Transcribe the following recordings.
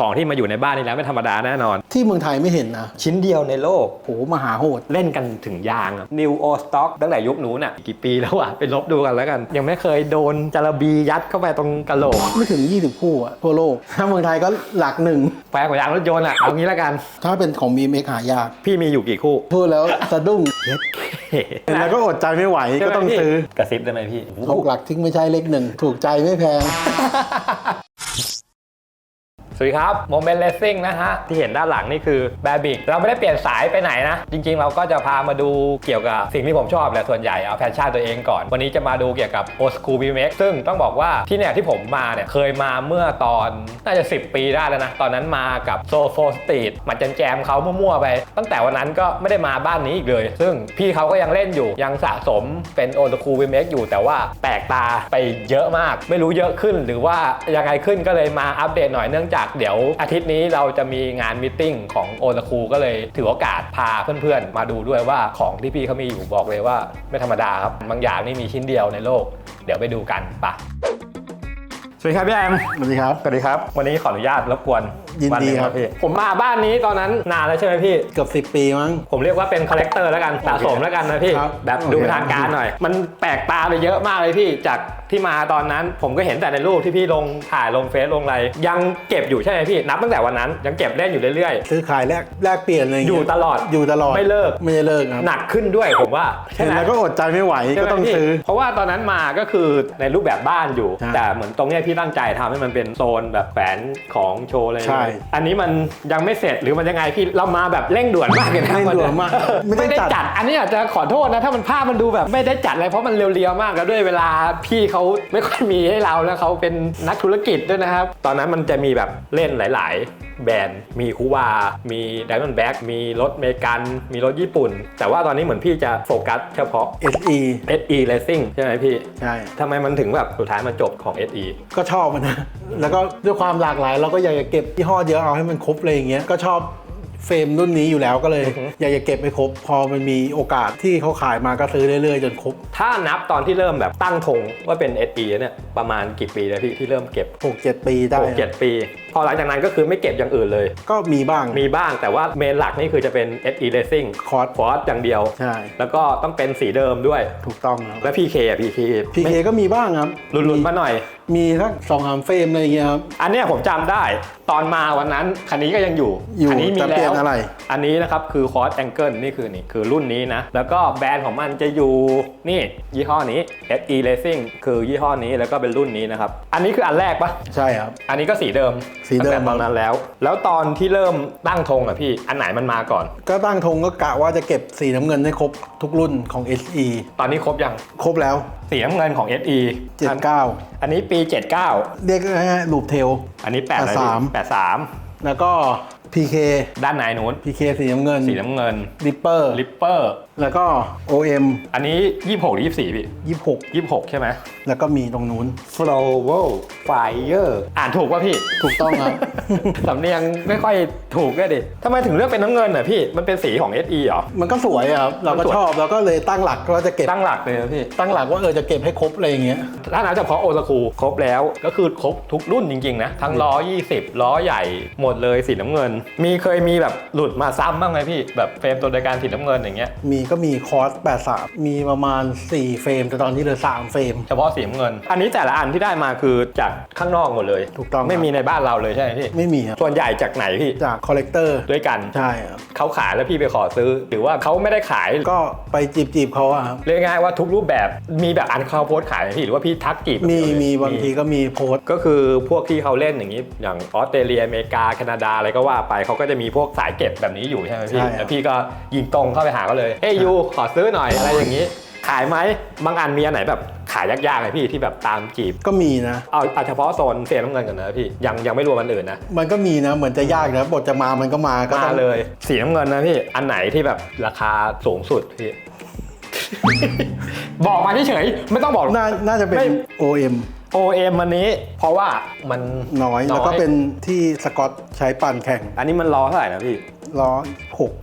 ของที่มาอยู่ในบ้านนี้แล้วไม่ธรรมดาแน่นอน ที่เมืองไทยไม่เห็นนะชิ้นเดียวในโลก โหมหาโหด เล่นกันถึงยางอะ New O Stock ตั้งแต่ยุคนู้นอะกี่ปีแล้วอะไปลบดูกันแล้วกัน ยังไม่เคยโดนจาระบียัดเข้าไปตรงกะโหลกไม่ถึง 20 คู่อะทั่วโลก ถ้าเมืองไทยก็หลักหนึ่งแปลกกว่ายางรถยนต์อะเอางี้แล้วกัน ถ้าเป็นของ BMX หายากพี่มีอยู่กี่คู่พูดแล้วสะดุ้งเย็ดแล้วก็อดใจไม่ไหวก็ต้องซื้อกระซิบได้ไหมพี่หกหลักทิ้งไม่ใช่เลขหนึ่งถูกใจไม่แพง สวัสดีครับโมเมนต์เลสซิ่งนะฮะ ที่เห็นด้านหลังนี่คือแบบิกเราไม่ได้เปลี่ยนสายไปไหนนะ จริง ๆ เราก็จะพามาดูเกี่ยวกับสิ่งที่ผมชอบแหละส่วนใหญ่เอาแพชชั่นตัวเองก่อน วันนี้จะมาดูเกี่ยวกับโอสคูบีเมกซึ่งต้องบอกว่าที่เนี่ยที่ผมมาเนี่ยเคยมาเมื่อตอนน่าจะ 10 ปีได้แล้วนะ ตอนนั้นมากับโซโฟสตรีทมาแจมเขามั่วๆไป ตั้งแต่วันนั้นก็ไม่ได้มาบ้านนี้อีกเลย ซึ่งพี่เขาก็ยังเล่นอยู่ยังสะสมเป็นโอสคูบีเมกอยู่ แต่ว่าแปลกตาไปเยอะมาก ไม่รู้เยอะขึ้นหรือว่ายังไงขึ้นก็เลยมาอัปเดตหน่อยเนื่องจากเดี๋ยวอาทิตย์นี้เราจะมีงานมิทติ้งของโอตคูก็เลยถือโอกาสพาเพื่อนๆ มาดูด้วยว่าของที่พี่เขามีอยู่บอกเลยว่าไม่ธรรมดาครับ บางอย่างนี่มีชิ้นเดียวในโลก เดี๋ยวไปดูกันปะสวัสดีครับพี่แอมสวัสดีครับ สวัสดีครับ วันนี้ขออนุญาตรบกวนยินดีวัหงครับพี่ผมมาบ้านนี้ตอนนั้นนานแล้วใช่ไหมพี่ เกือบ10 ปีมั้ง ผมเรียกว่าเป็นคอลเลกเตอร์แล้วกันสะสมแล้วกันนะพี่ ครับแบบโอเคดูเป็นทางการหน่อย มันแปลกตาไปเยอะมากเลยพี่จากที่มาตอนนั้น ผมก็เห็นแต่ในรูปที่พี่ลงถ่ายลงเฟซลงอะไรยังเก็บอยู่ใช่ไหมพี่นับตั้งแต่วันนั้นยังเก็บเล่นอยู่เรื่อยซื้อขายแลกแลกเปลี่ยนอะไรๆเงี้อยู่ตลอด อยู่ตลอดไม่เลิก ไม่ได้เลิกครับหนักขึ้นด้วยผมว่าใช่เห็นไหม แล้วก็อดใจไม่ไหวใช่ก็ไหมต้องพี่ซื้อ เพราะว่าตอนนั้นมาก็คือในรูปแบบบ้านอยู่ ใช่แต่เหมือนตรงเนี้ยพี่ตั้งใจทำให้มันเป็นโซนแบบแฝนของโชว์เลยใช่อันนี้มันยังไม่เสร็จหรือมันยังไงพี่เรามาแบบเร่งด่วนมากเลยนะเร่งด่วนมากไม่ไม่ได้ได้จัดจัด อันนี้อาจจะขอโทษนะ ถ้ามันภาพมันดูแบบไม่ได้จัดอะไรเพราะมันเรียวๆมากแล้วด้วยเวลาพี่เขาไม่ค่อยมีให้เราแล้วเขาเป็นนักธุรกิจด้วยนะครับ ตอนนั้นมันจะมีแบบเล่นหลาย ๆแบรนด์มีคูวา มีไดมอนด์แบ็กมีรถเมกัน มีรถญี่ปุ่น แต่ว่าตอนนี้เหมือนพี่จะโฟกัสเฉพาะ SE SE Racing ใช่ไหมพี่ ใช่ทำไมมันถึงแบบสุดท้ายมันจบของ SE ก็ชอบมันนะ แล้วก็ด้วยความหลากหลายเราก็อยากจะเก็บยี่ห้อเยอะเอาให้มันครบเลยอย่างเงี้ยก็ชอบเฟรมรุ่นนี้อยู่แล้วก็เลยอือฮึอยากจะเก็บให้ครบ พอมันมีโอกาสที่เขาขายมาก็ซื้อเรื่อยๆ จนครบ ถ้านับตอนที่เริ่มแบบตั้งธงว่าเป็น SE เนี่ยประมาณกี่ปีแล้วพี่ที่เริ่มเก็บ 6-7 ปีได้หกเจ็ดปี พอหลังจากนั้นก็คือไม่เก็บอย่างอื่นเลย ก็มีบ้างมีบ้างแต่ว่าเมนหลักนี่คือจะเป็น SE Racing คอร์สฟอร์สอย่างเดียว ใช่ แล้วก็ต้องเป็นสีเดิมด้วยถูกต้องครับแล้ว PK อะ PK พีเคก็มีบ้างครับหลุดๆมาหน่อย มีสักสองสามเฟรมอะไรอย่างเงี้ยครับ อันเนี้ยผมจำได้ตอนมาวันนั้นคันนี้ก็ยังอยู่อยู่อันี้มีแต่เปลี่แล้ยนวอะไร อันนี้นะครับคือคอร์สแองเกิลนี่คือนี่คือรุ่นนี้นะ แล้วก็แบรนด์ของมันจะอยู่นี่ยี่ห้อนี้ SE Racing คือยี่ห้อนี้แล้วก็เป็นรุ่นนี้นะครับ อันนี้คืออันแรกปะใช่ครับ อันนี้ก็สีเดิมสีเดิม ตั้งแต่ตอนนั้นแล้ว แล้วตอนที่เริ่มตั้งธงอะพี่อันไหนมันมาก่อน ก็ตั้งธงก็กะว่าจะเก็บสีน้ำเงินให้ครบทุกรุ่นของ SE ตอนนี้ครบยัง ครบแล้ว สีน้ำเงินของ SE อัน79อันนี้ปี 79 เรียกง่ายๆลูปเทล อันนี้8อะไรพี่83 83 แล้วก็ PK ด้านในนู้น PK สีน้ำเงินสีน้ำเงิน Ripper ลิปเปอร์แล้วก็ OM อันนี้ 26 หรือ 24 พี่ 26 26 ใช่ไหม แล้วก็มีตรงนู้น Flower Fire อ่านถูกป่ะพี่ ถูกต้องครับ สำเนียงไม่ค่อยถูกก็ดิทำไมถึงเลือกเป็นน้ำเงินอะพี่ มันเป็นสีของ SE เหรอ มันก็สวยอะครับเราก็มันสวยชอบเราก็เลยตั้งหลักว่าจะเก็บตั้งหลักเลยนะพี่ ตั้งหลักว่าเออจะเก็บให้ครบอะไรอย่างเงี้ย ถ้านับเฉพาะโอซากุครบแล้วก็คือครบทุกรุ่นจริงๆนะ ทั้งล้อ 20 ล้อใหญ่หมดเลยสีน้ำเงิน มีเคยมีแบบหลุดมาซ้ำบ้างไหมพี่ แบบเฟรมตัวเดียวกันสีน้ำเงินอย่างเงี้ย มีก็มีคอร์ส83 มีประมาณ 4 เฟรม แต่ตอนนี้เหลือ 3 เฟรม เฉพาะสีน้ำเงิน อันนี้แต่ละอันที่ได้มาคือจากข้างนอกหมดเลยถูกต้องไม่มีในบ้านเราเลยใช่ไหมพี่ไม่มีครับส่วนใหญ่จากไหนพี่จากคอลเลกเตอร์ด้วยกันใช่ครับเขาขายแล้วพี่ไปขอซื้อ หรือว่าเขาไม่ได้ขายก็ไปจีบจีบๆเขาอะครับ เรียกง่ายๆว่าทุกรูปแบบมีแบบอันเขาโพสต์ขายไหมพี่หรือว่าพี่ทักจีบมีแบบเดียวเลยมีบางทีก็มีโพสต์ก็คือพวกที่เขาเล่นอย่างนี้อย่างออสเตรเลียอเมริกาแคนาดาอะไรก็ว่าไปเขาก็จะมีพวกสายเก็บแบบนี้อยู่ใช่ไหมพี่ใช่ครับแล้วพี่ก็ยิงตรงเข้าไปหาเขาเลยเฮ้ยยูขอซื้อหน่อยอะไรอย่างนี้ ขายไหมบางอันมีอันไหนแบบขายยากๆเลยพี่ที่แบบตามจีบ ก็มีนะ เอาเอาเฉพาะโซนเสียน้ำเงินกันนะพี่ยังยังไม่รวมอันอื่นนะ มันก็มีนะเหมือนจะยากนะบทจะมามันก็มาก็มาต้องเลยสีน้ำเงินนะพี่อันไหนที่แบบราคาสูงสุดพี่ บอกมาเฉยๆไม่ต้องบอก น่าน่าจะเป็น ไม่ OM OM อันนี้ เพราะว่ามันน้อยแล้วก็เป็นที่สกอตใช้ปั่นแข่ง อันนี้มันล้อเท่าไหร่นะพี่ล้อ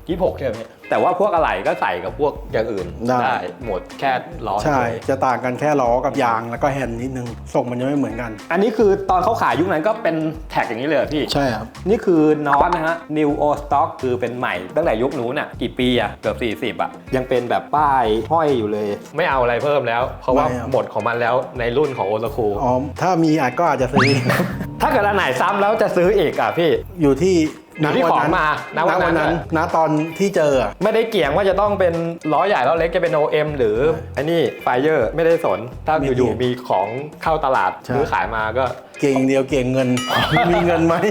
ยี่หกใช่ไหมพี่6 แต่ว่าพวกอะไหล่ก็ใส่กับพวกอย่างอื่นได้ หมดแค่ล้อใช่เฉยจะต่างกันแค่ล้อกับยางแล้วก็แฮนด์นิดนึงส่งมันจะไม่เหมือนกัน อันนี้คือตอนเขาขายยุคนั้นก็เป็นแท็กอย่างนี้เลยเหรอพี่ ใช่ครับ นี่คือนอตนะฮะ New O Stock คือเป็นใหม่ตั้งแต่ยุคนู้นอะกี่ปีอะเกือบ40อะยังเป็นแบบป้ายห้อยอยู่เลย ไม่เอาอะไรเพิ่มแล้ว เพราะว่าไม่เอา หมดของมันแล้วในรุ่นของโอซาคุอ๋อถ้ามีอาจก็อาจจะซื้อ ถ้าเกิดอันไหนซ้ำแล้วจะซื้ออีกอะพี่ อยู่ที่ อยู่ที่ของมาณณวันนั้นวันนั้นณตอนที่เจออะไม่ได้เกี่ยงว่าจะต้องเป็นล้อใหญ่ล้อเล็กจะเป็น OM หรือใช่ไอ้นี่ไฟเยอร์ไม่ได้สน ถ้าไม่อยู่เกี่ยงๆมีของเข้าตลาดใช่ซื้อขายมาก็เก่งอย่างเดียวเก่งเงินมีเงินไหมพ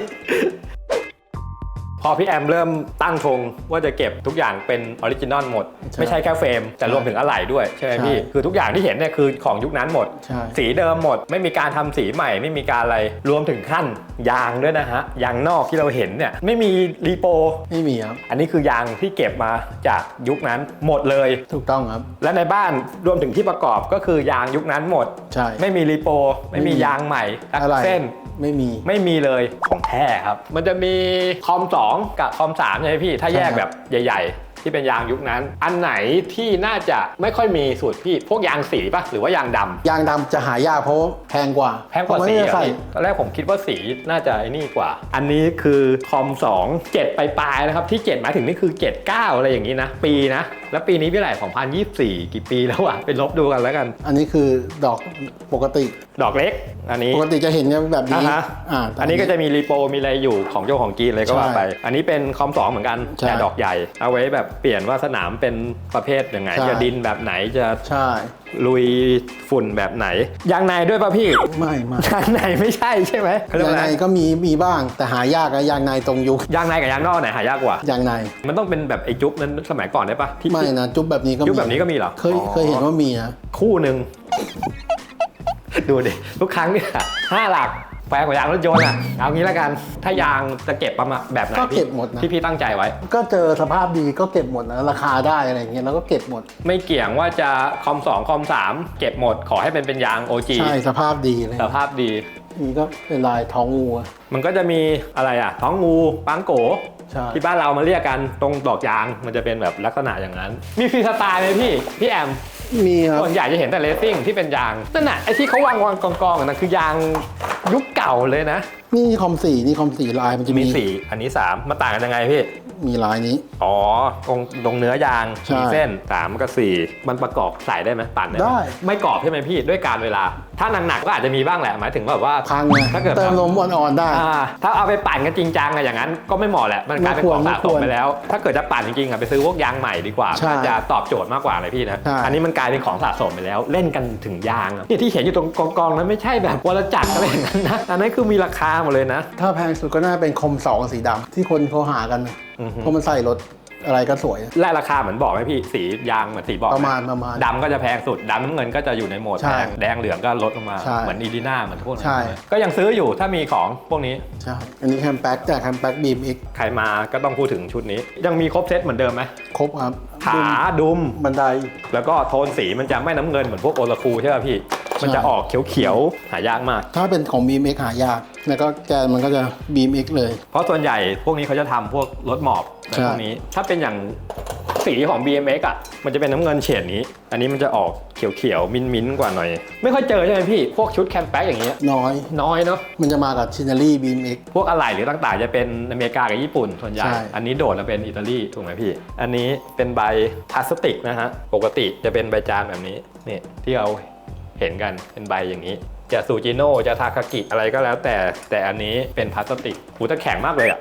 อพี่แอมเริ่มตั้งธงว่าจะเก็บทุกอย่างเป็นออริจินอลหมด ใช่ไม่ใช่แค่เฟรม แต่รวมถึงอะไหล่ด้วยใช่ไหมใช่พี่คือทุกอย่างที่เห็นเนี่ยคือของยุคนั้นหมด ใช่ สีเดิมหมด ไม่มีการทำสีใหม่ไม่มีการอะไรรวมถึงขั้นยางด้วยนะฮะยางนอกที่เราเห็นเนี่ยไม่มีรีโป ไม่มีครับ อันนี้คือยางที่เก็บมาจากยุคนั้นหมดเลย ถูกต้องครับ และในบ้านรวมถึงที่ประกอบก็คือยางยุคนั้นหมด ใช่ ไม่มีรีโป ไม่มีไม่มียางใหม่สักอะไร เส้น ไม่มี ไม่มีเลยของแท้ครับ มันจะมีคอม 2 กับคอม3ใช่ไหมพี่ ถ้าแยกใช่ครับแบบใหญ่ ๆ ที่เป็นยางยุคนั้น อันไหนที่น่าจะไม่ค่อยมีสูตรพี่ พวกยางสีปะหรือว่ายางดำยางดำจะหายากเพราะแพงกว่าแพงกว่าเพระสีไม่ได้อะใส่ พี่ตอนแรกผมคิดว่าสีน่าจะไอ้นี่กว่า อันนี้คือคอม2 7ไปปลายๆนะครับ ที่ 7 หมายถึงนี่คือ 79 อะไรอย่างนี้นะ ปีนะแล้วปีนี้พี่ไหร่2024 กี่ปีแล้วอะไปลบดูกันแล้วกัน อันนี้คือดอกปกติ ดอกเล็ก อันนี้ปกติจะเห็นแบบอ่านี้ฮะอ่าแต่อันนี้ก็จะมีรีโปมีอะไรอยู่ของเจ้าของกินเลยก็ว่าใช่ไป อันนี้เป็นคอมสองเหมือนกันใช่แต่ดอกใหญ่ เอาไว้แบบเปลี่ยนว่าสนามเป็นประเภทยังไง ใช่ จะดินแบบไหนจะ ใช่ลุยฝุ่นแบบไหน ยางในด้วยป่ะพี่ ไม่ไม่ยางในไม่ใช่ใช่ไหมเขาเรียกยางว่าในอะไรก็มีมีบ้างแต่หายากนะยางในตรงยุคยางในกับยางนอกไหนหายากกว่า ยางในมันต้องเป็นแบบไอ้จุ๊บนั้นสมัยก่อนได้ป่ะที่ ไม่นะจุ๊บแบบนี้ก็มีจุ๊บแบบนี้ก็มีเหรอเคยอ๋อ เคยเห็นว่ามีนะคู่หนึ่ง ดูดิ ทุกครั้งเนี่ยห้าหลัก แพงกว่ายางรถยนต์อะเอางี้แล้วกัน ถ้ายางจะเก็บประมาณแบบไหนก็พี่เก็บหมดนะ ที่พี่ตั้งใจไว้ ก็เจอสภาพดีก็เก็บหมดนะราคาได้อะไรอย่างเงี้ยแล้วก็เก็บหมด ไม่เกี่ยงว่าจะคอม2คอม3เก็บหมด ขอให้เป็นเป็นยาง OG ใช่สภาพดีเลยสภาพดีนี่ก็เป็นลายท้องงูอะมันก็จะมีอะไรอะ ท้องงูปังโก ใช่ ที่บ้านเรามาเรียกกันตรงดอกยางมันจะเป็นแบบลักษณะอย่างนั้น มีฟรีสไตล์ไหมพี่พี่แอมมีครับ ส่วนใหญ่จะเห็นแต่เลสซิ่งที่เป็นยางนั่นน่ะไอ้ที่เขาวางวางกองกองๆนั่นคือยางยุคเก่าเลยนะ นี่คอมสี่นี่คอมสี่ลายมันจะมีมีสี่อันนี้3มาต่างกันยังไงพี่ มีลายนี้ อ๋อตรงตรงเนื้อยางใช่มีเส้นสามกับสี่มันประกอบใส่ได้ไหมปั่นได้หมได้ ไม่กรอบใช่ไหมพี่ด้วยการเวลา ถ้าหนักๆก็อาจจะมีบ้างแหละหมายถึงแบบว่าพังไงถ้าเกิดเติมลมอ่อนๆได้ อ่าถ้าเอาไปปั่นกันจริงจังอะอย่างนั้นก็ไม่เหมาะแหละมันกลายเป็นของไม่สะควรสมไปแล้ว ถ้าเกิดจะปั่นจริงๆอะไปซื้อพวกยางใหม่ดีกว่าใช่มันจะตอบโจทย์มากกว่าเลยพี่นะใช่ อันนี้มันกลายเป็นของสะสมไปแล้ว เล่นกันถึงยางอะเนี่ยที่เห็นอยู่ตรงกองๆนั้นไม่ใช่แบบวรจักรอะไรอย่างนั้นนะอันนั้นคือมีราคาหมดเลยนะ ถ้าแพงสุดก็น่าเป็นคอมสองสีดำที่คนเขาหากันอือฮึ เพราะมันใส่รถ อะไรก็สวย และราคาเหมือนบอกไหมพี่สียางเหมือนสีบอกไหประมาณประมาณดำก็จะแพงสุดดำน้ำเงินก็จะอยู่ในโหมดใช่แพงแดงเหลืองก็ลดลงมาใช่เหมือนอีดีน่าเหมือนพวกนั้นใช่ก็ยังซื้ออยู่ถ้ามีของพวกนี้ใช่อันนี้แคมแบ็กจากแคมแบ็กบีมอีกใครมาก็ต้องพูดถึงชุดนี้ ยังมีครบเซตเหมือนเดิมไหมครบครับขาดุมบันได แล้วก็โทนสีมันจะไม่น้ำเงินเหมือนพวกโอลาคูใช่ป่ะพี่มันจะออกเขียวๆ หายากมาก ถ้าเป็นของ BMX หายาก แล้วก็แกนมันก็จะ BMX เลย เพราะส่วนใหญ่พวกนี้เขาจะทำพวกรถหมอบอะไร ใช่พวกนี้ ถ้าเป็นอย่างสีของ BMX อะ มันจะเป็นน้ำเงินเฉดนี้ อันนี้มันจะออกเขียวๆ มิ้นๆ กว่าหน่อย ไม่ค่อยเจอใช่ไหมพี่ พวกชุดแคมแบ็กอย่างเงี้ย น้อย น้อยเนาะ มันจะมากับชินารี BMX พวกอะไหล่หรือต่างๆ จะเป็นอเมริกากับญี่ปุ่นส่วนใหญ่ใช่อันนี้โดดมาเป็นอิตาลีถูกไหมพี่ อันนี้เป็นใบพลาสติกนะฮะ ปกติจะเป็นใบจานแบบนี้ นี่ที่เราเห็นกัน เป็นใบอย่างนี้ จะซูจิโน่ จะทาคากิอะไรก็แล้วแต่ แต่อันนี้เป็นพลาสติกหูแต่แข็งมากเลยอะ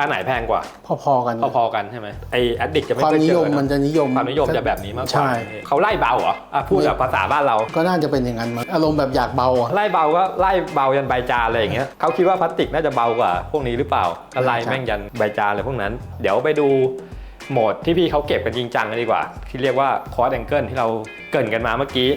อันไหนแพงกว่า พอๆกันพอๆกันใช่ไหมไอแอดดิกจะไม่ความค่อยนิเจยอมมันนะจะนิยมความนิยมจะแบบนี้มากกว่าใช่เขาไล่เบาเหรออะพูดแบบภาษาบ้านเรา ก็น่าจะเป็นอย่างนั้นมั้งอารมณ์แบบอยากเบาอะไล่เบาก็ไล่เบายันใบจานอะไรอย่างเงี้ยเขาคิดว่าพลาสติกน่าจะเบากว่า พวกนี้หรือเปล่าก็ไล่แม่งยันใบจานอะไรพวกนั้น เดี๋ยวไปดูโหมดที่พี่เขาเก็บกันจริงจังกันดีกว่า ที่เรียกว่าคอร์ดแองเกิลที่เราเกรินกันมาเมื่อกี้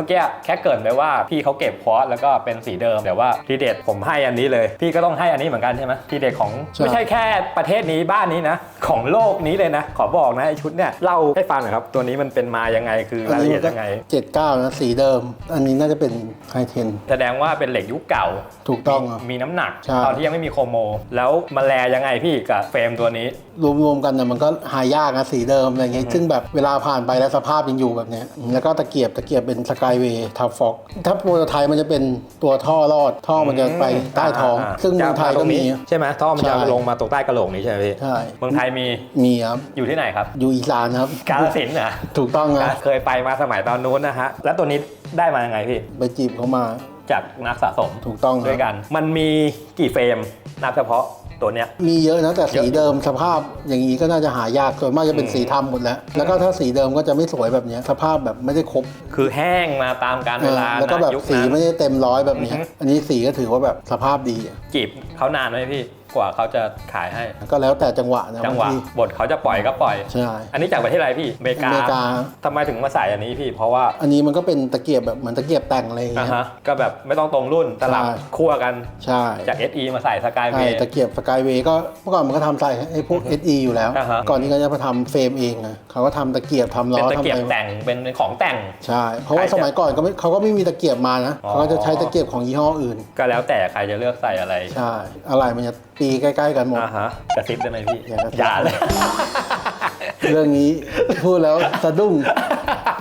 มื่อกี้แค่เกรินไปว่าพี่เขาเก็บควอตแล้วก็เป็นสีเดิม แต่ว่าทีเด็ดผมให้อันนี้เลย พี่ก็ต้องให้อันนี้เหมือนกันใช่ไหมทีเด็ดของใช่ไม่ใช่แค่ประเทศนี้บ้านนี้นะ ของโลกนี้เลยนะ ขอบอกนะไอชุดเนี่ยเล่าให้ฟังหน่อยครับ ตัวนี้มันเป็นมายังไงคืออัรานยละนี้เอีมัยดนก็ยังไงเจ็ดเก้านะสีเดิม อันนี้น่าจะเป็นไฮเทนแสดงว่าเป็นเหล็กยุคเก่า ถูกต้องอะมีน้ำหนักใช่ตอนที่ยังไม่มีโครโม แล้วมาแลยังไงพี่กับเฟรมตัวนี้ รวมๆกันเนี่ยมันก็หายากนะสีเดิมอะไรเงี้ยซึ่งแบบเวลาผ่านไปแล้วสภาพยังอยู่แบบเนี้ยแล้วก็ตะเกียบตะเกียบเป็นสกายเวย์ทับฟอกถ้าโปรโตไทป์มันจะเป็นตัวท่อรอด ท่อมันจะไปใต้ท้องาซึ่งเมืองไทยก็มี ใช่ไหมท่อมันจะใช่ลงมาตรงใต้กระโหลกนี้ใช่ไหมพี่ใช่เมืองไทยมีมีครับ อยู่ที่ไหนครับ อยู่อีสานครับ กาฬสินธุ์เหรอถูกต้องนะเคยไปมาสมัยตอนนู้นนะฮะแล้วตัวนี้ได้มายังไงพี่ไปจีบเขามาจากนักสะสมถูกต้องคด้รัวยบกัน มันมีกี่เฟรมนับเฉพาะ ตัวเนี้ย มีเยอะนะแต่สีเดิมสภาพอย่างนี้ก็น่าจะหายากส่วนมากจะเป็นสีทำหมดแล้ว แล้วก็ถ้าสีเดิมก็จะไม่สวยแบบเนี้ยสภาพแบบไม่ได้ครบ คือแห้งมาตามการเวลาเออแล้วก็นะแบบยุคสีนั้นไม่ได้เต็มร้อยแบบเนี้ยอือฮึอันนี้สีก็ถือว่าแบบสภาพดีอะจีบเขานานไหมพี่ กว่าเขาจะขายให้ ก็แล้วแต่จังหวะนะจังหวะบาทีบทเขาจะปล่อยก็ปล่อย ใช่ อันนี้จากประเทศอะไรพี่อเมริกาอเมริกา ทำไมถึงมาใส่อันนี้พี่เพราะว่าอันนี้มันก็เป็นตะเกียบแบบเหมือนตะเกียบแต่งอะไรอย่างอ่าเงี้ย ฮะก็แบบไม่ต้องตรงรุ่นสลับใช่ คั่วกันใช่จาก SE มาใส่สกายเว ใช่ตะเกียบสกายเวย์ก็เมื่อก่อนมันก็ทำใส่ไอ้พวก SE อยู่แล้ว อ่าฮะ ก่อนที่เขาจะมาทำเฟรมเองนะเขาก็ทำตะเกียบทำล้เป็นอตะทำเกียบอะไรแต่งเป็นของแต่ง ใช่ เพราะว่าขายจากสมัยก่อนก็ไม่เขาก็ไม่มีตะเกียบมานะอ๋อ เขาก็จะใช้ตะเกียบของยี่ห้ออื่น ก็แล้วแต่ใครจะเลือกใส่อะไร ใช่ อะไรมันจะตีใกล้ ๆ กันหมด อ่าฮะกระซิบได้ไหมพี่อย่ากระซิบ อย่าเลย เรื่องนี้พูดแล้วสะดุ้ง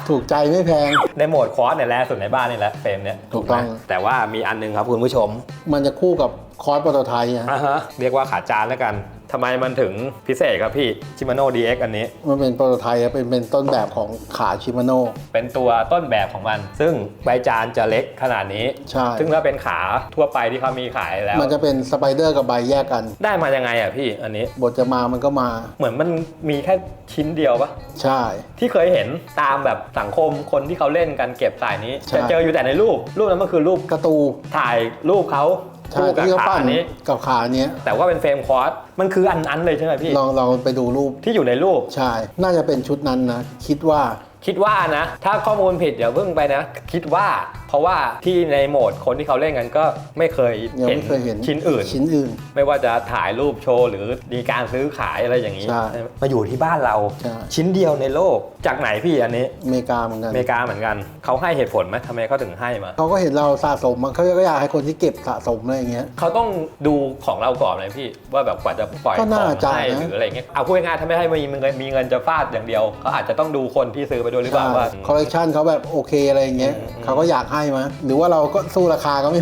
ถูกใจไม่แพง ในโหมดคอร์สเนี่ยแรกสุดในบ้านนี่แหละเฟรมเนี่ยถูกต้อง นะแต่ว่ามีอันหนึงครับคุณผู้ชมมันจะคู่กับคอร์สโปรโตไทป์นะอ่าฮะเรียกว่าขาจานแล้วกัน ทำไมมันถึงพิเศษครับพี่ชิมาโน่ DX อันนี้ มันเป็นโปรโตไทป์อะเป็นเป็นต้นแบบของขาชิมาโน่ เป็นตัวต้นแบบของมัน ซึ่งใบจานจะเล็กขนาดนี้ ใช่ ซึ่งถ้าเป็นขาทั่วไปที่เขามีขายแล้ว มันจะเป็นสไปเดอร์กับใบแยกกัน ได้มายังไงอะพี่อันนี้ บทจะมามันก็มา เหมือนมันมีแค่ชิ้นเดียวปะใช่ ที่เคยเห็นตามแบบสังคมคนที่เขาเล่นกันเก็บสายนี้ใช่ จะเจออยู่แต่ในรูปรูปนั้นมันคือรูปกระตูถ่ายรูปเขา ใช่คู่กับที่เขาขาปั้นอันนี้ กับขาเนี้ยแต่ว่าเป็นเฟรมคอร์สมันคืออันนั้นเลยใช่ไหมพี่ลองลองไปดูรูปที่อยู่ในรูป ใช่ น่าจะเป็นชุดนั้นนะ คิดว่า คิดว่านะ ถ้าข้อมูลผิดเดี๋ยวเพิ่งไปนะ คิดว่า เพราะว่าที่ในโหมดคนที่เขาเล่นกันก็ไม่เคยยังเห็นไม่เคยเห็นชิ้นอื่น ชิ้นอื่น ไม่ว่าจะถ่ายรูปโชว์หรือมีการซื้อขายอะไรอย่างนี้ใช่มาอยู่ที่บ้านเรา ใช่ ชิ้นเดียวในโลกจากไหนพี่อันนี้อเมริกาเหมือนกัน อเมริกาเหมือนกันเขาให้เหตุผลไหมทำไมเขาถึงให้มา เขาก็เห็นเราสะสมมันเขาก็อยากให้คนที่เก็บสะสมอะไรอย่างเงี้ย เขาต้องดูของเราก่อนเลยพี่ ว่าแบบกว่าจะปล่อยขก็องน่าจะให้นะหรืออะไรเงี้ยเอาพูดง่ายๆถ้าไม่ให้มีเงินมีเงินจะฟาดอย่างเดียวเขาอาจจะต้องดูคนที่ซื้อไปด้วยหรือเปล่าว่า คอลเลกชันเขาแบบโอเคอะไรอย่างเงี้ยอืมเขาก็อยากให้มาหรือว่าเราก็สู้ราคาก็ไม่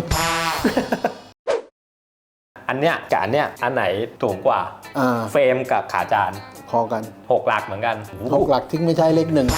อันเนี้ยกับอันเนี้ยอันไหนสูงกว่า อ่าเฟรมกับขาจานพอกันหกหลักเหมือนกัน หกหลักที่ไม่ใช่เลขหนึ่ง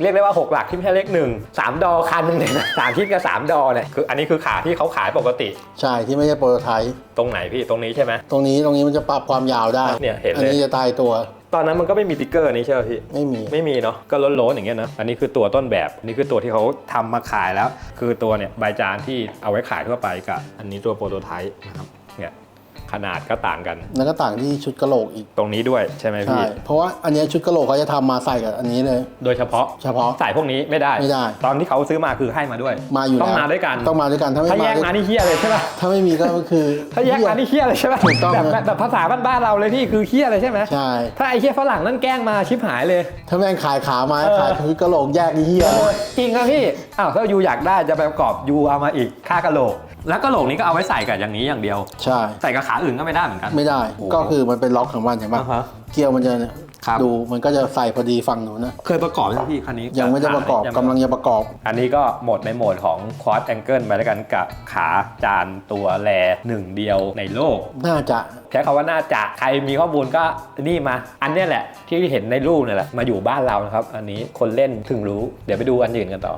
เรียกได้ว่า 6 หลักที่ไม่ใช่เลขหนึ่งสามดอคันหนึงเลยนะสามทิศกับสามดอเนี่ยคืออันนี้คือขาที่เขาขายปกติ ใช่ที่ไม่ใช่โปรโตไทป์ตรงไหนพี่ตรงนี้ใช่ไหม ตรงนี้ตรงนี้มันจะปรับความยาวได้เนี่ยเห็นเลย อันี้จะตายตัว ตอนนั้นมันก็ไม่มีติ๊กเกอร์นี้ใช่ไหมพี่ไม่มีไม่มีเนาะก็ล้นๆอย่างเงี้ยนะอันนี้คือตัวต้นแบบอันนี่คือตัวที่เขาทำมาขายแล้ว คือตัวเนี่ยใบจานที่เอาไว้ขายทั่วไปกับอันนี้ตัวโปรโตไทป์นะครับเนี่ย ขนาดก็ต่างกัน แล้วก็ต่างที่ชุดกระโหลกอีกตรงนี้ด้วยใช่ไหมใช่พี่เพราะว่าอันเนี้ยชุดกระโหลกเขาจะทำมาใส่กับอันนี้เลย โดยเฉพาะเฉพาะ สายพวกนี้ไม่ได้ ไม่ได้ ตอนที่เขาซื้อมาคือให้มาด้วย มาอยู่ต้องแล้วมาด้วยกัน ต้องมาด้วยกันถ้าไม่ถ้าแยกด้วยมานี่เฮี้ยเลยใช่ไหมถ้าไม่มีก็คือ ถ้าแยกมานี่เฮี้ยเลยใช่ไหมถูกต้องแบบนะแบบภาษาบ้านๆเราเลยพี่คือเฮี้ยเลยใช่ไหมใช่ ถ้าไอ้เฮี้ยฝรั่งนั่นแกล้งมาชิบหายเลย ถ้าแม่งขายขาไม้เออ ขายชุดกระโหลกแยกนี่เฮียจริงครับพี่ อ้าวถ้ายูอยากได้จะไปประกอบยูเอามาอีกค่ากะโหลก แล้วกะโหลกนี้ก็เอาไว้ใส่กับอย่างนี้อย่างเดียว ใช่ ใส่กับขาอื่นก็ไม่ได้เหมือนกัน ไม่ได้ โอ้โหก็คือมันเป็นล็อกของมันเห็นปะอ่าฮะเกียวมันจะเนี่ยครับ ดูมันก็จะใส่พอดีฝั่งหนูนะ เคยประกอบไหมพี่คันนี้ยังไม่ได้ประกอบยังกำลังจะประกอบ อันนี้ก็หมดในโหมดของ quad angle ไปแล้วกันกับขาจานตัวแลหนึ่งเดียวในโลก น่าจะใช้คำว่าน่าจะใครมีข้อมูลก็นี่มา อันเนี้ยแหละที่เห็นในรูปเนี่ยแหละมาอยู่บ้านเรานะครับ อันนี้คนเล่นถึงรู้ เดี๋ยวไปดูอันอื่นกันต่อ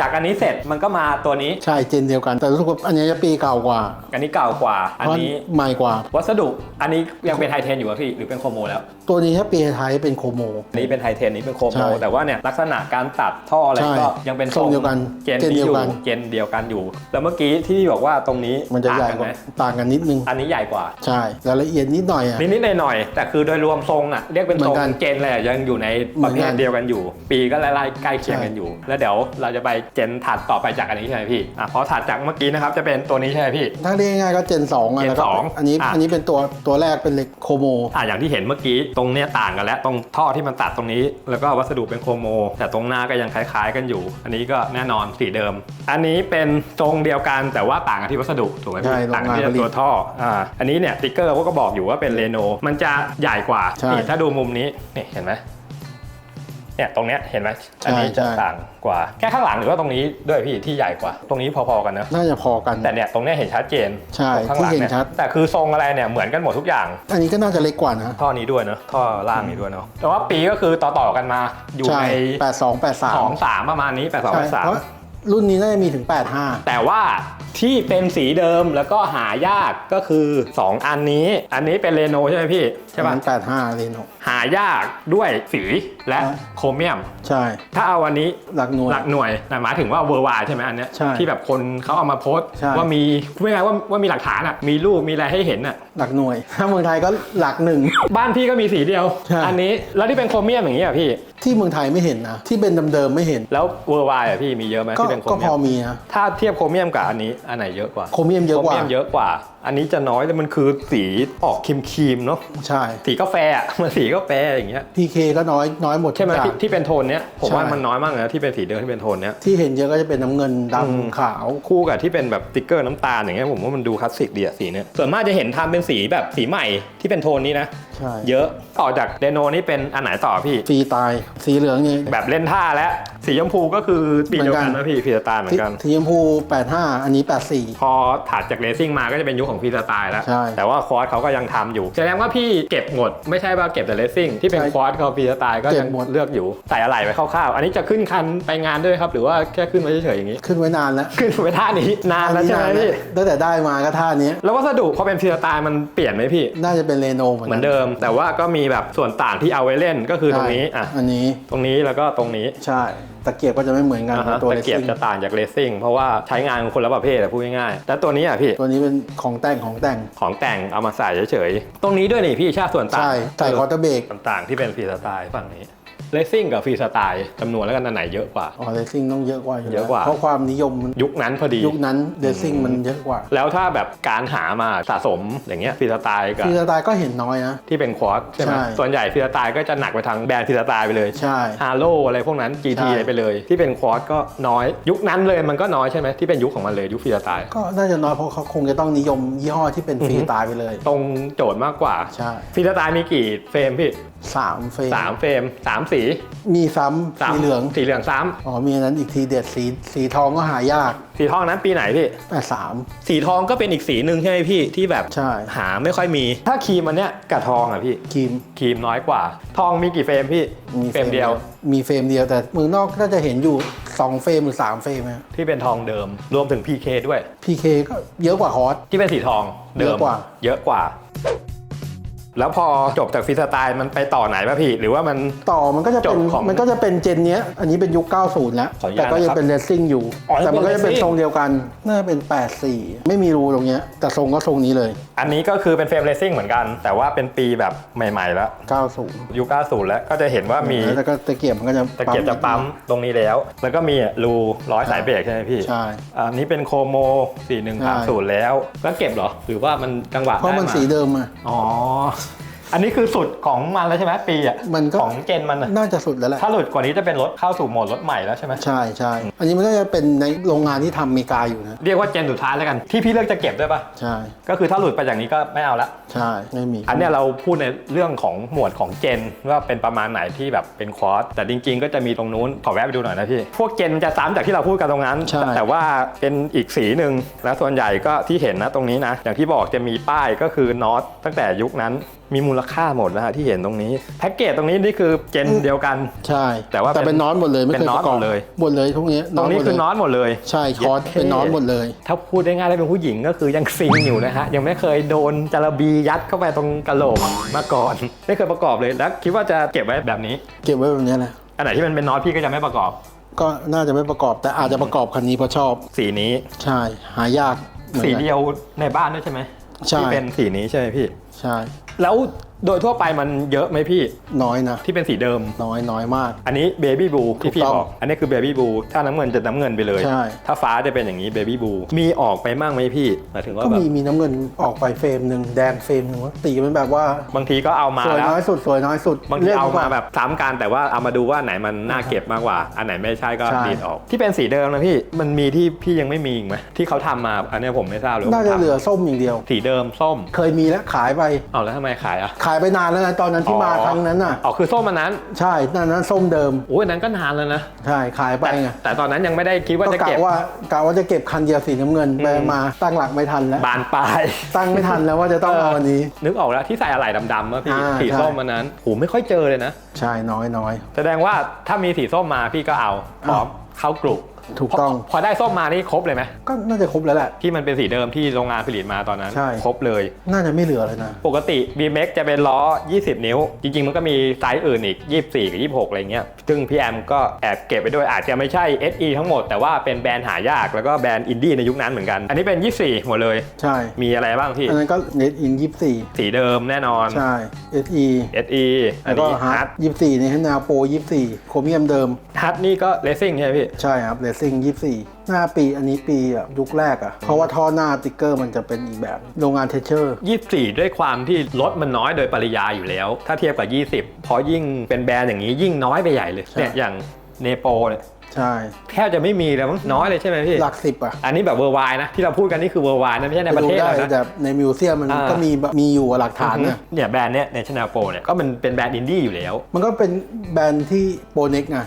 จากอันนี้เสร็จมันก็มาตัวนี้ ใช่เจนเดียวกัน แต่รู้สึกว่าอันนี้จะปีเก่ากว่าอันนี้เก่ากว่า อันนี้เพราะใหม่กว่า วัสดุอันนี้ยังเป็นไทเทนอยู่ป่ะพี่หรือเป็นโครโมแล้ว ตัวนี้ถ้าปีไทยเป็นโคโมอันนี้เป็นไทเทนนี้เป็นโครโม ใช่แต่ว่าเนี่ยลักษณะการตัดท่ออะไรใช่ก็ยังเป็นทรงเดียวกันเจนเจนนี้เดีอยวยู่กัน เจนเดียวกันอยู่ แล้วเมื่อกี้ที่บอกว่าตรงนี้มันจะใหญ่ต่างกกัว่าไหต่างกันนิดนึง อันนี้ใหญ่กว่า ใช่รายละเอียดนิดหน่อยอะ นิดๆหน่อยๆแต่คือโดยรวมทรงอะเรียกเป็นทรงเหมือนกันเจนเลยอะยังอยู่ในประเภเหมือนกัทนเดียวกันอยู่ ปีก็ไล่ๆใกล้เคียงใช่กันอยู่ แล้วเดี๋ยวเราจะไปเจนถัดต่อไปจากอันนี้ใช่ไหมพี่อะพอถัดจากเมื่อกี้นะครับจะเป็นตัวนี้ใช่ไหมพี่ ถ้าเรียกง่ายๆก็เจนสองอะ Gen แล้วก็สองอันนี้อะ อันนี้เป็นตัวตัวแรกเป็นเหล็กโคโม อะอย่างที่เห็นเมื่อกี้ตรงเนี้ยต่างกันแล้ว ตรงท่อที่มันตัดตรงนี้ แล้วก็วัสดุเป็นโครโม แต่ตรงหน้าก็ยังคล้าย ๆ กันอยู่ อันนี้ก็แน่นอนสีเดิม อันนี้เป็นทรงเดียวกันแต่ว่าต่างกันที่วัสดุถูกไหมใช่พี่ต่างกันที่โรงงานผลิตตัวท่ออ่าอันนี้เนี่ยติ๊กเกอร์เขาก็บอกอยู่ว่าเป็นเรโนมันจะใหญ่กว่าใช่ นี่ถ้าดูมุมนี้นี่เห็นไหม เนี่ยตรงเนี้ยเห็นไหมอันนี้จะต่างกว่าแค่ข้างหลังหรือว่าตรงนี้ด้วยพี่ที่ใหญ่กว่า ตรงนี้พอๆกันนะน่าจะพอกันแต่เนี่ยตรงเนี้ยเห็นชัดเจนใช่ข้างหลังเนี่ยแต่คือทรงอะไรเนี่ยเหมือนกันหมดทุกอย่าง อันนี้ก็น่าจะเล็กกว่านะท่อนี้ด้วยเนาะท่อล่างนี้ด้วยเนาะแต่ว่าปีก็คือต่อๆกันมาอยู่ใน 82 83 2 3ประมาณนี้82 83 ราะรุ่นนี้น่าจะมีถึงแปดห้าแต่ว่าที่เป็นสีเดิมแล้วก็หายากก็คือ 2 อันนี้ อันนี้เป็นเรโนใช่ไหมพี่ ใช่ป่ะแปดห้าเลยเนาะหายากด้วยสีและใช่โครเมียม ใช่ ถ้าเอาอันนี้หลักหน่วยหลักหน่วยแต่หมายถึงว่าเวอร์วายใช่ไหมอันเนี้ยใช่ที่แบบคนเขาเอามาโพสต์ใช่ว่ามีไม่ไงว่าว่ามีหลักฐานอะมีรูปมีอะไรให้เห็นอะหลักหน่วย ถ้าเมืองไทยก็หลักหนึ่ง บ้านพี่ก็มีสีเดียว ใช่ อันนี้แล้วที่เป็นโครเมียมอย่างนี้อะพี่ ที่เมืองไทยไม่เห็นนะ ที่เป็นเดิมๆไม่เห็น แล้วเวอร์วายอะพี่มีเยอะไหมก็ที่เป็นโครก็เมีพยอมมีนะ ถ้าเทียบโครเมียมกับอันนี้อันไหนเยอะกว่าโครเมียมเยอะกว่า โครเมียมเยอะกว่า อันนี้จะน้อยแต่มันคือสีออกครีมๆเนาะใช่ สีกาแฟอะมันสีกาแฟอย่างเงี้ยพีเคก็น้อยน้อยหมดใช่ไหมทุกอย่าที่ง ที่เป็นโทนเนี้ยผมใช่ว่ามันน้อยมากเลยนะที่เป็นสีเดิมที่เป็นโทนเนี้ย ที่เห็นเยอะก็จะเป็นน้ำเงินอืม ดำขาว คู่กับที่เป็นแบบสติ๊กเกอร์น้ำตาลอย่างเงี้ยผมว่ามันดูคลาสสิกดีอะสีเนี้ยส่วนมากจะเห็นทำเป็นสีแบบสีใหม่ที่เป็นโทนนี้นะ ใช่ เยอะต่อจากเดโนนี่เป็นอันไหนต่อพี่ ฟรีตายสีเหลืองนี่ แบบเล่นท่าแล้วสีชมพูก็คือปีเดียวกันเหมือนกันนะพี่ฟีสไตล์เหมือนกัน สีชมพู 85 อันนี้84พอถัดจากเรซิ่งมาก็จะเป็นยุคของฟีสไตล์แล้ว ใช่แต่ว่าควอสเขาก็ยังทำอยู่ แสดงว่าพี่เก็บหมด ไม่ใช่ว่าเก็บแต่เรซิ่งที่เป็นใช่ควอสกับฟีสไตล์ก็เก็ยับงหมด เลือกอยู่ใส่อะไรไปคร่าวๆ อันนี้จะขึ้นคันไปงานด้วยครับ หรือว่าแค่ขึ้นไว้เฉยๆอย่างนี้ขึ้นไว้นานแล้วขึ้นไปท่านี้นานแล้วใช่ไหมนานพี่ตั้งแต่ได้มาก็ท่านี้ แล้ววัสดุพอเป็นฟีสไตล์มันเปลี่ยนไหมพี่ น่าจะเป็นเรโนเหมือนเหมืกัอนเดิมแต่ว่าก็มีแบบส่วนต่างที่เอาไว้เล่นก็คือตรงนี้ใช่อะอันนี้ตรงนี้แล้วก็ตรงนี้ใช่ตะเกียบก็จะไม่เหมือนกันอ่าฮะตัวตะเลเกียบซิ่งจะต่างจากเรซิ่งเพราะว่าใช้งานคนละประเภทอะพูดง่ายๆแล้วตัวนี้อะพี่ตัวนี้เป็นของแต่งของแต่งของแต่งเอามาใส่เฉยๆตรงนี้ด้วยนี่พี่ชาติส่วนต่างใช่ใส่คอร์เตอร์เบรกต่างๆที่เป็นฟรีสไตล์ฝั่งนี้ เลสซิ่งกับฟรีสไตล์จำนวนแล้วกันอันไหนเยอะกว่า อ๋อเลซิ่งต้องเยอะกว่าอยู่เยอะกว่า เพราะความนิยมมันยุคนั้นพอดี ยุคนั้นเลซิ่งมันเยอะกว่าแล้วถ้าแบบการหามาสะสมอย่างเงี้ยฟรีสไตล์กับ คือสไตล์ก็เห็นน้อยนะ ที่เป็นควอตใช่ไหมใช่ส่วนใหญ่ฟรีสไตล์ก็จะหนักไปทางแบรนด์ฟรีสไตล์ไปเลยใช่ฮาโลอะไรพวกนั้น GT ใช่ อะไรไปเลย ที่เป็นควอตก็น้อยยุคนั้นเลยมันก็น้อยใช่ไหมที่เป็นยุคของมันเลยยุคฟรีสไตล์ก็น่าจะน้อยเพราะเขาคงจะต้องนิยมยี่ห้อที่เป็นฟรีสไตล์ไปเลย ตรงโจทย์มากกว่าใช่ ฟรีสไตล์มีกี่เฟรมพี่ สามเฟรมสามเฟรมสามสีมีซ้ำสามสีเหลือง สีเหลืองซ้ำอ๋อมีอันนั้นอีกทีเด็ดสีสีทองก็หายากสีทองนั้นปีไหนพี่แต่สาม สีทองก็เป็นอีกสีหนึ่งใช่ไหมพี่ที่แบบใช่ หาไม่ค่อยมี ถ้าครีมอันเนี้ยกับทองอะพี่ครีมครีมน้อยกว่า ทองมีกี่เฟรมพี่มีเฟรมเดียว มีเฟรมเดียวแต่เมืองนอกน่าจะเห็นอยู่2เฟรมหรือ3เฟรมนะ ที่เป็นทองเดิม รวมถึง PK ด้วยพีเคก็เยอะกว่าฮอสที่เป็นสีทองเดิเยมอะกว่า เยอะกว่า แล้วพอจบจากฟรีสไตล์มันไปต่อไหนป่ะพี่หรือว่ามัน ต่อมันก็จะเป็นจบของมันก็จะเป็นเจนเนี้ย อันนี้เป็นยุค 90 แล้ว ขออนุญาแต่ตก็ยันะงครับเป็นเรซซิ่งอยู่ อ๋อยังแต่มันก็จะเป็นเป็น racing ทรงเดียวกัน น่าจะเป็น 84 ไม่มีรูตรงเนี้ย แต่ทรงก็ทรงนี้เลย อันนี้ก็คือเป็นเฟรมเรซิ่งเหมือนกัน แต่ว่าเป็นปีแบบใหม่ ๆ แล้ว 90ยุค90แล้วก็จะเห็นว่ามีแล้วก็ตะเกียบมันก็จะตะเกียบจะปั๊มตรงนี้แล้ว แล้วก็มีรูร้อยสายเบรกใช่ไหมพี่ใช่ อันนี้เป็นโคโม4130แล้วก็เก็บเหรอ หรือว่ามันจังหวะเพราะมันได้สีเดิมอะ อ๋อ อันนี้คือสุดของมันแล้วใช่ไหมปีอะมันก็ ของเจนมันอะน่าจะสุดแล้วแหละ ถ้าหลุดกว่านี้จะเป็นรถเข้าสู่โหมดรถใหม่แล้วใช่ไหมใช่ใช่อันนี้มันก็จะเป็นในโรงงานที่ทำอเมริกาอยู่นะ เรียกว่าเจนสุดท้ายแล้วกันที่พี่เลือกจะเก็บด้วยปะใช่ก็คือถ้าหลุดไปอย่างนี้ก็ไม่เอาละ ใช่ไม่มีอันเนี้ยเราพูดในเรื่องของหมวดของเจนว่าเป็นประมาณไหนที่แบบเป็นคอร์สแต่จริงๆ ก็จะมีตรงนู้นขอแวะไปดูหน่อยนะพี่พวกเจนจะซ้ำจากที่เราพูดกันตรงนั้น ใช่ แต่ว่าเป็นอีกสีหนึ่งและส่วนใหญ่ก็ที่เห็นนะตรงนี้นะ อย่างที่บอกจะมีป้ายก็คือนอตตั้งแต่ยุคนั้นมีมูลลค่าหมดนะฮะที่เห็นตรงนี้แพ็กเกจตรงนี้นี่คือเจนเดียวกัน ใช่ แต่ว่าแต่เป็นน็อตหมดเลยไม่เป็เคนยน็อปตระกอบหมดเลยหมดเลยทุกนี้ตรงนี้หมดคือเลยน็อตหมดเลย ใช่คอร์สเป็นน็อตหมดเลย ถ้าพูดได้ง่ายๆแล้วเป็นผู้หญิงก็คือยังซิงอยู่นะฮะยังไม่เคยโดนจารบียัดเข้าไปตรงกะโหลกมาก่อน ไม่เคยประกอบเลยแล้วคิดว่าจะเก็บไว้แบบนี้ เก็บไว้แบบนี้แหละอันไหนที่มันเป็นน็อตพี่ก็จะไม่ประกอบ ก็น่าจะไม่ประกอบแต่อาจจะประกอบคันนี้เพราะชอบ สีนี้ใช่หายากหมือนสีกันเดียวในบ้านด้วยใช่ไหมใช่ที่เป็นสีนี้ใช่ไหมพี่ ใช่ แล้ว โดยทั่วไปมันเยอะไหมพี่น้อยนะ ที่เป็นสีเดิม น้อยน้อยมาก อันนี้เบบี้บูที่พี่ถูกต้องบอก อันนี้คือเบบี้บูถ้าน้ำเงินจะน้ำเงินไปเลย ใช่ ถ้าฟ้าจะเป็นอย่างนี้เบบี้บูมีออกไปมั่งไหมพี่หมายถึงว่าก็แบบมีมีน้ำเงินออกไปเฟรมหนึ่งแดงเฟรมหนึ่งว่าตีมันแบบว่า บางทีก็เอามาสวยแล้ว น้อยสุดสวยน้อยสุดบางทีลืกเอาดีกว่มาแบบซ้ำกันแต่ว่าเอามาดูว่าไหนมันน่าเก็บมากกว่า อันไหนไม่ใช่ก็ใช่ ดีดออก ที่เป็นสีเดิมนะพี่มันมีที่พี่ยังไม่มีอีกไหมที่เขาทำมาอันเนี้ยผมไม่ทราบเลยว่น่าจะเหลือส้มอย่างเดียว สีเดิมส้มเคยมีแล้วขายไปเอาแล้วทำไมขายอะ ขายไปนานแล้วนะตอนนั้นที่มาครั้งนั้นน่ะอ๋อคือส้มมันนั้น ใช่นั่นนั้นส้มเดิมโอ้ยอันนั้นก็นานแล้วนะใช่ขายไปแต่ไงแต่ตอนนั้นยังไม่ได้คิดว่าก็จะกะเก็บว่ากะว่าจะเก็บคันเดียวสีน้ำเงินไปมาตั้งหลักไม่ทันแล้วบานปลายตั้งไม่ทันแล้วว่าจะต้องเอาอันนี้ นึกออกแล้วที่ใส่อะไหล่ดำๆอะพี่อ่าสีใช่ส้มมันนั้นโหไม่ค่อยเจอเลยนะ ใช่น้อยน้อยแสดงว่าถ้ามีสีส้มมาพี่ก็เอาพร้อมเข้ากลุ่ม ถูกต้อง พพอได้ส้มมานี่ครบเลยไหมก็น่าจะครบแล้วแหละ ที่มันเป็นสีเดิมที่โรงงานผลิตมาตอนนั้น ใช่ ครบเลย น่าจะไม่เหลือเลยนะ ปกติ BMX จะเป็นล้อ 20 นิ้ว จริง ๆ มันก็มีไซส์อื่นอีก 24 กับ 26 อะไรเงี้ย ซึ่งพี่แอมก็แอบเก็บไปด้วยอาจจะไม่ใช่ SE ทั้งหมด แต่ว่าเป็นแบรนด์หายากแล้วก็แบรนด์อินดี้ในยุคนั้นเหมือนกัน อันนี้เป็น 24 หมดเลย ใช่ มีอะไรบ้างพี่ อันนั้นก็เน็ตอินยี่สี่สีเดิมแน่นอน ใช่ SE SE อัแล้นวก็นี้ฮาฮัร์ดทยี่สี่นี่ให้แนวโปรยี่สี่โครเมียมเดิม ฮัทนี่ก็เลสซิ่งใช่ไหมพี่ ใช่ครับเรซิ่งยี่สี่หน้าปีอันนี้ปีแบบยุคแรกอะ่ะเพราะว่าท่อหน้าติ๊กเกอร์มันจะเป็นอีกแบบโรงงานเทเชอร์24ด้วยความที่รถมันน้อยโดยปริยายอยู่แล้ว ถ้าเทียบกับ 20 พอยิ่งเป็นแบรนด์อย่างนี้ยิ่งน้อยไปใหญ่เลยใช่เนี่ยอย่างเนโปเนี่ย ใช่ แทบจะไม่มีเลยมั้งน้อยเลยใช่ไหมพี่ หลักสิบอะอันนี้แบบเวอร์ไวนะที่เราพูดกันนี่คือเวอร์ไวนะไม่ใช่ในประเทศไปเราดูได้นะ แต่ในมิวเซียมมันอ่า ก็มีแบบมีอยู่อะหลักฐานเนี่ยเนี่ยแบรนด์เนี้ยในช n น l โปเนี่ยก็มันเป็นแบรนด์อินดี้อยู่แล้ว มันก็เป็นแบรนด์ที่โปรเน็กไง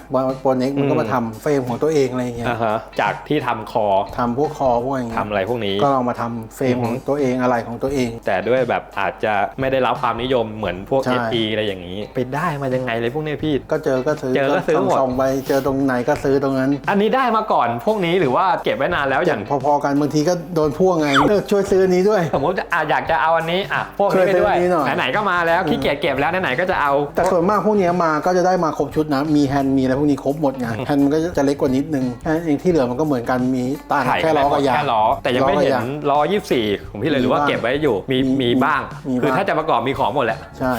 โปรเน็กมันก็มาทำเฟรมของตัวเองอะไรอย่างเงี้ยอ่าฮะจากที่ทำคอทำพวกคอพวกอย่างเงี้ทำยอะไรพวกนี้ ก็ลองมาทำเฟรมของตัวเองอะไรของตัวเอง แต่ด้วยแบบอาจจะไม่ได้รับความนิยมเหมือนพวก ใช่ SE อะไรอย่างนี้ ไปได้มายังไงเลยพวกเนี้ยพี่ ก็เจอก็ซื้อเจอก็ซื้อหมด ส่องๆไปเจอตรงไหนก็ซื้อตรงนั้น อันนี้ได้มาก่อนพวกนี้หรือว่าเก็บไว้นานแล้วอย่างพอๆกันบางทีก็โดนพ่วงไงเออช่วยซื้ออันนี้ด้วย สมมติอะอยากจะเอาอันนี้อะพวกนี้ไปด้วย ช่วยซื้ออันนี้หน่อย ไหนๆก็มาแล้วขี้เกียจเก็บแล้วไหนๆก็จะเอาแต่ส่วนมากพวกเนี้ยมาก็จะได้มาครบชุดนะ มีแฮนด์มีอะไรพวกนี้ครบหมดไงแฮนด์มันก็จะเล็กกว่านิดนึงแค่นั้นเองที่เหลือมันก็เหมือนกันมีต่างถ่ายแค่ล้อกับยาง แค่ล้อแต่ยังไม่เห็นล้อกับยางล้อ24 ของพี่เลยหรือว่ามีบ้างเก็บไว้อยู่มีมีมีบ้างมีคือบ้างถ้าจะประกอบมีของหมดแหละ ใช่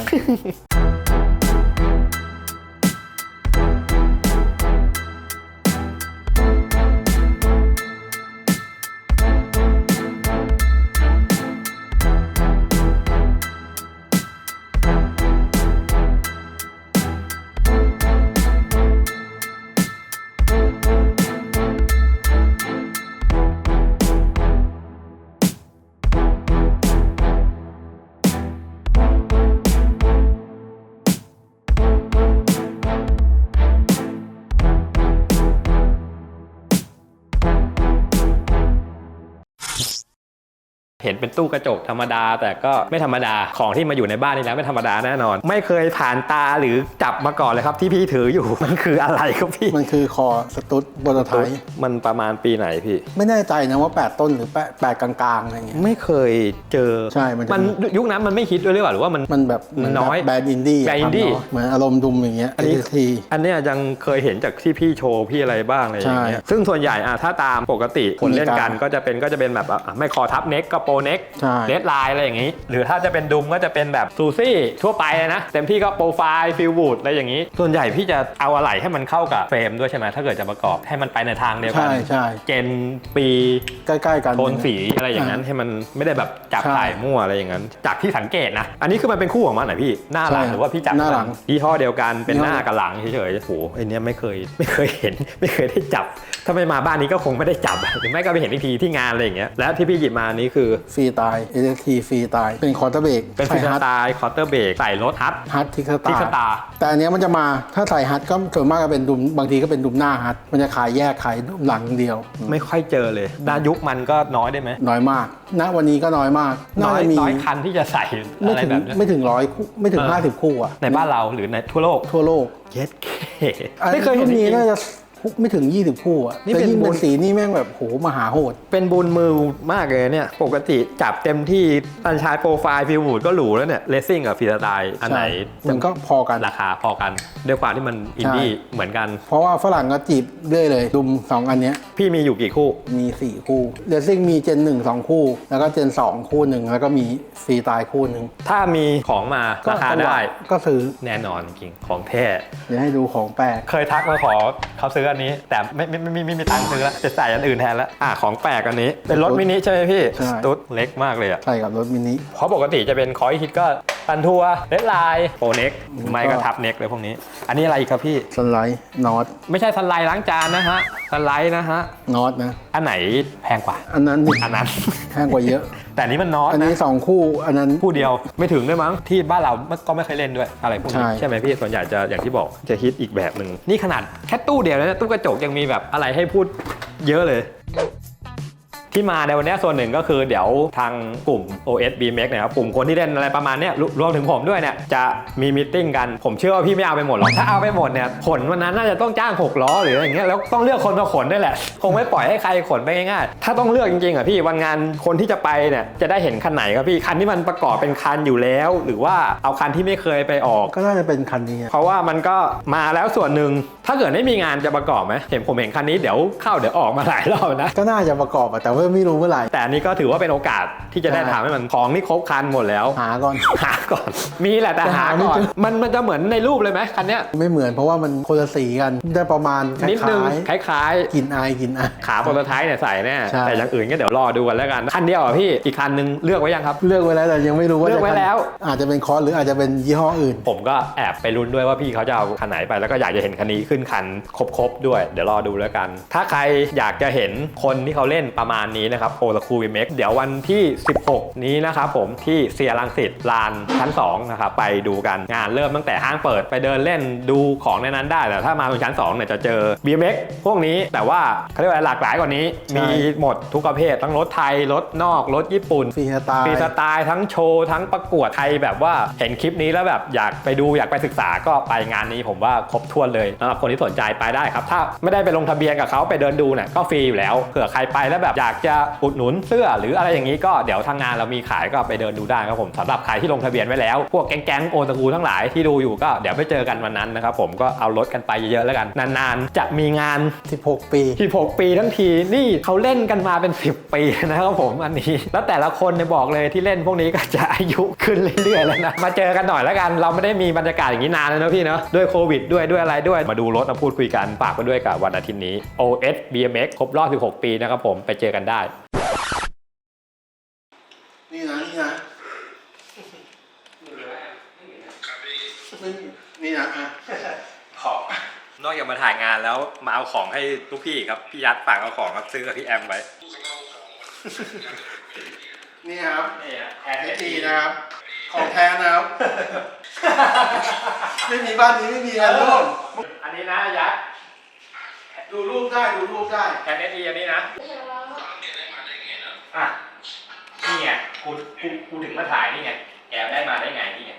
เห็นเป็นตู้กระจกธรรมดา แต่ก็ไม่ธรรมดาของที่มาอยู่ในบ้านนี่แล้วไม่ธรรมดาแน่นอน ไม่เคยผ่านตาหรือจับมาก่อนเลยครับที่พี่ถืออยู่ มันคืออะไรครับพี่มันคือคอสตุ๊ดโปรโตไทป์มันประมาณปีไหนพี่ ไม่แน่ใจนะว่า 8 ต้นหรือ8 8กลางๆอะไรเงี้ยไม่เคยเจอใช่มันจะมันยุคนั้นมันไม่ฮิตด้วยหรือเปล่าหรือว่ามัน มันแบบเหมืน้อยแบรนด์อินดี้แบรนด์อินดี้ ทำเะเหมือนอารมณ์ดุมอย่างเงี้ยอันนี้ที อันเนี้ยยังเคยเห็นจากที่พี่โชว์พี่อะไรบ้างอะไรอย่างเงี้ยซึ่งส่วนใหญ่อะถ้าตามปกติคนเล่นกันอเมริกาก็จะเป็นก็จะเป็นแบบอะไม่คอทับเน็กก็โปรเน็กใช่ เลดไลน์อะไรอย่างงี้ หรือถ้าจะเป็นดุมก็จะเป็นแบบซูซี่ทั่วไปเลยนะ เต็มที่ก็โปรไฟล์ฟิลบูดอะไรอย่างงี้ ส่วนใหญ่พี่จะเอาอะไหล่ให้มันเข้ากับเฟรมด้วยใช่ไหมถ้าเกิดจะประกอบให้มันไปในทางเดียวกัใช่ใช่เจนปีใกล้ๆกัน โทนสีอะไรอย่างนั้น ให้มันไม่ได้แบบจับใช่ถ่ายมั่วอะไรอย่างนั้น จากที่สังเกตนะ อันนี้คือมันเป็นคู่ของมันเหรอพี่หน้าหลังใช่หรือว่าพี่จับหน้าหลังยี่ห้อเดียวกันเป็นยี่หห้อน้ากับหลังเฉยๆโอ้โหไอเนี้ยไม่เคยไม่เคยเห็น ไม่เคยได้จับ ถ้าไม่มาบ้านนี้ก็คงไม่ได้จับ หรือไม่ก็ไปเห็นอีกทีที่งานอะไรอย่างเงี้ยแล้วที่พี่หยิบมานี้คือฟรีตาย SST ฟรีตาย เป็นคอร์เตอร์เบรกเป็นฟิใส่สฮัทไตล์คอร์เตอร์เบรกใส่รถฮัทฮัททิกสทิกสตาตาร์ร์แต่อันเนี้ยมันจะมาถ้าใส่ฮัทก็ส่วนมากก็เป็นดุมบางทีก็เป็นดุมหน้าฮัทมันจะขายแยกขายดุมหลังอย่างเดียว ไม่ค่อยเจอเลยดายุคมันก็น้อยได้ไหมน้อยมากณวันนี้ก็น้อยมากน่าน้อยจะมีน้อยคันที่จะใส่ไม่อะไรถึงแบบเนี้ย ไม่ถึงร้อยคู่ไม่ถึงเออ ห้าสิบคู่อะในบ้านเราหรือในทั่วโลกทั่วโลก เย็ดเคอันไม่เคยเห็นจมีริงๆน่าจะ ไม่ถึง 20 คู่อะนี่แต่เป็นยิ่งบุเป็ญ นสีนี่แม่งแบบโหมหาโหด เป็นบุญมือมากเลยเนี่ย ปกติจับเต็มที่ตันชายโปรไฟล์ฟิวบูดก็หรูแล้วเนี่ยเลสซิ่งกับฟรีสไตล์อันไหนใช่มันก็พอกัน ราคาพอกัน ด้วยความที่มันอินดี้เหมือนกัน เพราะว่าฝรั่งก็จีบเรื่อยเลยดุม 2 อันเนี้ยพี่มีอยู่กี่คู่ มี 4 คู่เรซิ่งมีเจน 1 2 คู่ แล้วก็เจน 2 คู่หนึ่งแล้วก็มีฟรีตายคู่หนึ่งถ้ามีของมาราคาจังหวะได้ก็ซื้อแน่นอนจริงของแท้ เดี๋ยวให้ดูของแปลก เคยทักมาขอเขาซื้ออันนี้ แต่ไม่ไม่ไม่ไม่ไม่มีตังค์ซื้อแล้วจะใส่อันอื่นแทนแล้วอะของแปลกอันนี้ เป็นรถมินิใช่ไหมพี่ใช่ ตุ๊ดเล็กมากเลยอะใช่กับรถมินิ เพราะปกติจะเป็นคอยฮิตก็ตันทัวเรดไลน์โปรเน็กไม่ก็ทับเน็กเลยพวกนี้ อันนี้อะไรอีกครับพี่ สไลด์นอตไม่ใช่สไลด์ล้างจานนะฮะสไลด์นะฮะนอตนะ อันไหนแพงกว่า อันนั้นนี่อันนั้น แพงกว่าเยอะ แต่อันนี้มันน้อยอันนะนี้2คู่อันนั้น คู่เดียวไม่ถึงด้วยมั้งที่บ้านเราก็ไม่เคยเล่นด้วยอะไรพวกนี้ใช่ ใช่ไหมพี่ส่วนใหญ่จะอย่างที่บอกจะฮิตอีกแบบหนึ่งนี่ขนาดแค่ตู้เดียวนะตู้กระจกยังมีแบบอะไรให้พูดเยอะเลย ที่มาในวันนี้ส่วนหนึ่งก็คือเดี๋ยวทางกลุ่ม OS b m a x นะครับกลุ่มคนที่เล่นอะไรประมาณเนี้ยรวรวมถึงผมด้วยเนี่ยจะมีมิ팅กันผมเชื่อว่าพี่ไม่เอาไปหมดหรอกถ้าเอาไปหมดเนี่ยขนวันนั้นน่าจะต้องจ้างหกล้อหรืออะไรอย่างเงี้ยแล้วต้องเลือกคนมาขนด้วยแหละ คงไม่ปล่อยให้ใครขนไปง่ายๆถ้าต้องเลือกจริงๆอะพี่วันงานคนที่จะไปเนี่ยจะได้เห็นคันไหนครับพี่คันที่มันประกอบเป็นคันอยู่แล้ว หรือว่าเอาคันที่ไม่เคยไปออก ก็น่าจะเป็นคันนี้ เพราะว่ามันก็มาแล้วส่วนหนึ่งถ้าเกิดไม่มีงานจะประกอบไหมเห็นผมเห็นคันนี้เดี๋ยวเข้าเดี๋ยวออกมาหลายรอบนะก็น่าจะประกอบอะแต่ว่าไม่รู้เมื่อไหร่ แต่อันนี้ก็ถือว่าเป็นโอกาสที่จะได้ใช่ทำให้มันของนี่ครบครันหมดแล้ว หาก่อน หาก่อน มีแหละแต่แต่หาหาไม่ก่อนเจอมันมันจะเหมือนในรูปเลยไหมคันเนี้ย ไม่เหมือนเพราะว่ามันคนละสีกันได้ประมาณคนิดนึงล้ายคล้ายๆกลินอายกลินอายๆขาโปรโตไทป์เนี่ยใส่แน่ใช่ แต่อย่างอื่นก็เดี๋ยวรอดูกันแล้วกันคันเดียวอะพี่อีกคันนึงเลือกไว้ยังครับ เลือกไว้แล้วแต่ยังไม่รู้ว่าเลือกไว้จะคันแล้ว อาจจะเป็นคอร์สหรืออาจจะเป็นยี่ห้ออื่น ผมก็แอบไปลุ้นด้วยว่าพี่เขาจะเอาคันไหนไปแล้วก็อยากจะเห็นคันนี้ขึ้นคันครบๆด้วย เดี๋ยวรอดูแล้วกัน ถ้าใครอยากจะเห็นคนที่เขาเล่นประมาณนี้นะครับโอลคูวิเม็กเดี๋ยววันที่ 16 นี้นะครับผมที่เซียรังสิตลานชั้น2นะครับไปดูกันงานเริ่มตั้งแต่ห้างเปิดไปเดินเล่นดูของในนั้นได้แต่ถ้ามาตรงชั้น2เนี่ยจะเจอ BMX พวกนี้แต่ว่าเขาเรียกว่าหลากหลายกว่านี้ใช่มีหมดทุกประเภททั้งรถไทย รถนอก รถญี่ปุ่นฟรีสไตล์ฟรีสไตล์ทั้งโชว์ ทั้งประกวดใครแบบว่าเห็นคลิปนี้แล้วแบบอยากไปดูอยากไปศึกษาก็ไปงานนี้ผมว่าครบถ้วนเลยสำหรับคนที่สนใจไปได้ครับ ถ้าไม่ได้ไปลงทะเบียนกับเขาไปเดินดูเนี่ยก็ฟรีอยู่แล้วเผื่อใครไปแล้วแบบอยากจะอุดหนุนเสื้อหรืออะไรอย่างนี้ก็เดี๋ยวทางงานเรามีขายก็ไปเดินดูได้ครับผมสำหรับใครที่ลงทะเบียนไว้แล้ว พวกแก๊งๆโอนตะกูทั้งหลายที่ดูอยู่ก็เดี๋ยวไปเจอกันวันนั้นนะครับผมก็เอารถกันไปเยอะๆแล้วกันนานๆ จะมีงาน 16 ปี 16 ปีทั้งทีนี่เขาเล่นกันมาเป็น 10 ปีนะครับผมอันนี้ แล้วแต่ละคนเนี่ยบอกเลยที่เล่นพวกนี้ก็จะอายุขึ้นเรื่อยๆแล้วนะมาเจอกันหน่อยแล้วกัน เราไม่ได้มีบรรยากาศอย่างนี้นานแล้วนะพี่เนาะด้วยโควิดด้วยด้วยอะไรด้วยมาดูรถมาพูดคุยกันฝากไปด้วยกับวันอาทิตย์นี้ OS BMX ครบรอบ 16 ปีนะครับผมไปเจอกันได้ นี่นะนี่นะไม่นี่นะอะนอกจากมาถ่ายงานแล้วมาเอาของให้ลูกพี่ครับ พี่ยัดฝากเอาของครับซื้อกับพี่แอมไว้ นี่ครับนี่แอเอจีนะครับ ของแท้นะครับ ไม่มีบ้านนี้ไม่มีงานร่วมอันนี้นะยัดดูรูปได้ดูรูปได้แอนเออันนี้นะ อะนี่ไงกูกูกูถึงมาถ่ายนี่ไงแอบได้มาได้ไงนี่ไง